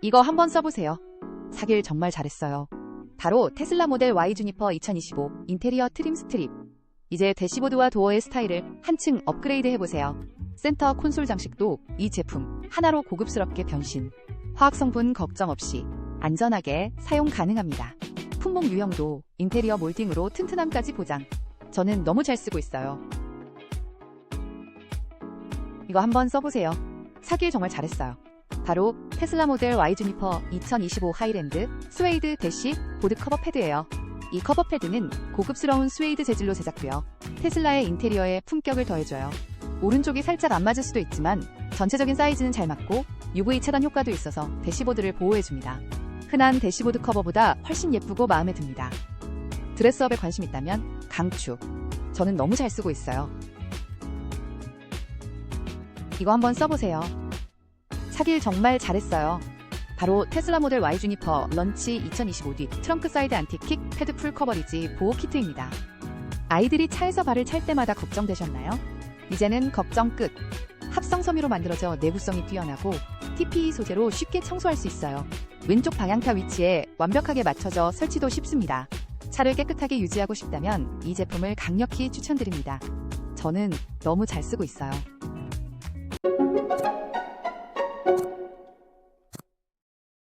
이거 한번 써보세요. 사길 정말 잘했어요. 바로 테슬라 모델 Y 주니퍼 2025 인테리어 트림 스트립. 이제 대시보드와 도어의 스타일을 한층 업그레이드 해보세요. 센터 콘솔 장식도 이 제품 하나로 고급스럽게 변신. 화학 성분 걱정 없이 안전하게 사용 가능합니다. 품목 유형도 인테리어 몰딩으로 튼튼함까지 보장. 저는 너무 잘 쓰고 있어요. 이거 한번 써보세요. 사길 정말 잘했어요. 바로 테슬라 모델 Y 주니퍼 2025 하이랜드 스웨이드 대시 보드 커버 패드예요. 이 커버 패드는 고급스러운 스웨이드 재질로 제작되어 테슬라의 인테리어에 품격을 더해줘요. 오른쪽이 살짝 안 맞을 수도 있지만 전체적인 사이즈는 잘 맞고 UV 차단 효과도 있어서 대시보드를 보호해줍니다. 흔한 대시보드 커버보다 훨씬 예쁘고 마음에 듭니다. 드레스업에 관심 있다면 강추. 저는 너무 잘 쓰고 있어요. 이거 한번 써보세요. 사길 정말 잘했어요. 바로 테슬라 모델 Y 주니퍼 런치 2025D 트렁크 사이드 안티킥 패드 풀 커버리지 보호 키트입니다. 아이들이 차에서 발을 찰 때마다 걱정되셨나요? 이제는 걱정 끝. 합성 섬유로 만들어져 내구성이 뛰어나고 TPE 소재로 쉽게 청소할 수 있어요. 왼쪽 방향타 위치에 완벽하게 맞춰져 설치도 쉽습니다. 차를 깨끗하게 유지하고 싶다면 이 제품을 강력히 추천드립니다. 저는 너무 잘 쓰고 있어요. you